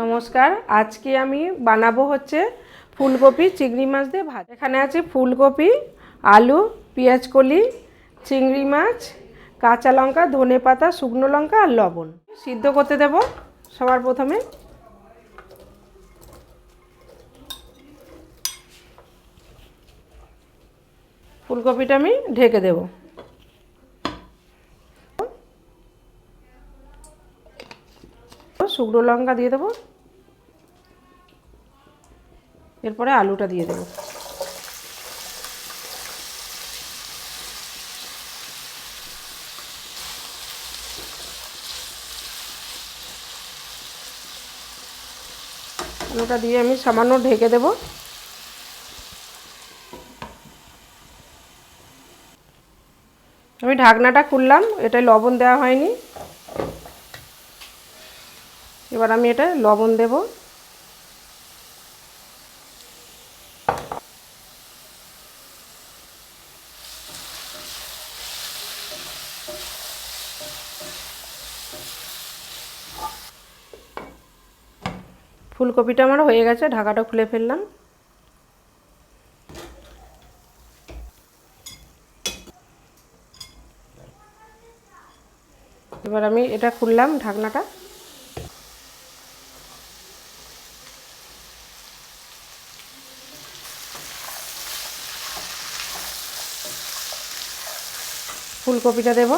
নমস্কার, আজকে আমি বানাবো হচ্ছে ফুলকপি চিংড়ি মাছ দিয়ে ভাত। এখানে আছে ফুলকপি, আলু, পেঁয়াজ কলি, চিংড়ি মাছ, কাঁচা লঙ্কা, ধনে পাতা, শুকনো লঙ্কা আর লবণ। সিদ্ধ করতে দেব সবার প্রথমে। ফুলকপিটা আমি ঢেকে দেবো। শুকনো লঙ্কা দিয়ে দেবো। এরপরে আলুটা দিয়ে দেবো। আলুটা দিয়ে আমি সামান্য ঢেকে দেবো। আমি ঢাকনাটা খুললাম এটা লবণ দেওয়া হয়নি। এবার আমি এটা লবণ দেব। ফুলকপিটা আমার হয়ে গেছে, ঢাকাটা খুলে ফেললাম। এবার আমি এটা খুললাম ঢাকনাটা। ফুলকপিটা দেব।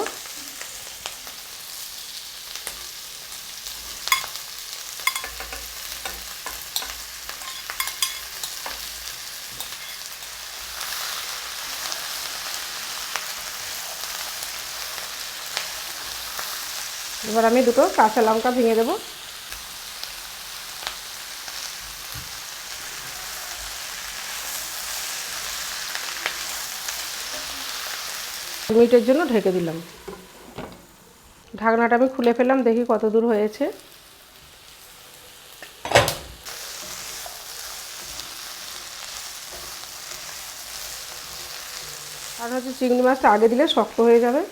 এবার আমি দুটো কাঁচা লঙ্কা ভেঙে দেবো। মিনিটের জন্য ঢেকে দিলাম। ঢাকনাটা আমি খুলে ফেললাম, দেখি কত দূর হয়েছে। আর হচ্ছে চিংড়ি মাছটা আগে দিলে শক্ত হয়ে যাবে।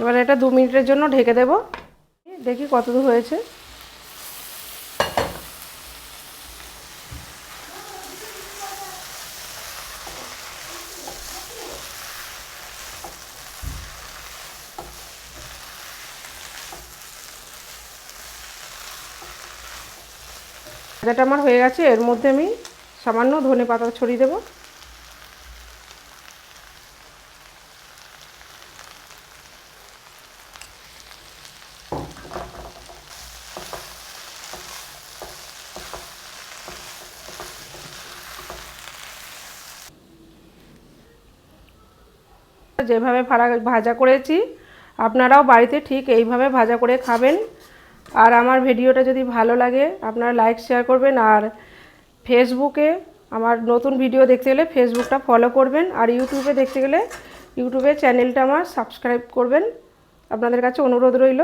এবার এটা দু মিনিটের জন্য ঢেকে দেব। দেখি কত দূর হয়েছে। ভাজাটা আমার হয়ে গেছে। এর মধ্যে আমি সামান্য ধনে পাতা ছড়িয়ে দেবো। যেভাবে ভাড়া ভাজা করেছি, আপনারাও বাড়িতে ঠিক এইভাবে ভাজা করে খাবেন। আর আমার ভিডিওটা যদি ভালো লাগে, আপনারা লাইক শেয়ার করবেন। আর ফেসবুকে আমার নতুন ভিডিও দেখতে গেলে ফেসবুকটা ফলো করবেন। আর ইউটিউবে দেখতে গেলে ইউটিউবে চ্যানেলটা আমার সাবস্ক্রাইব করবেন। আপনাদের কাছে অনুরোধ রইল।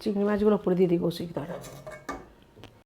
চিংড়ি মাছগুলো উপরে দিয়ে দিই দ্বারা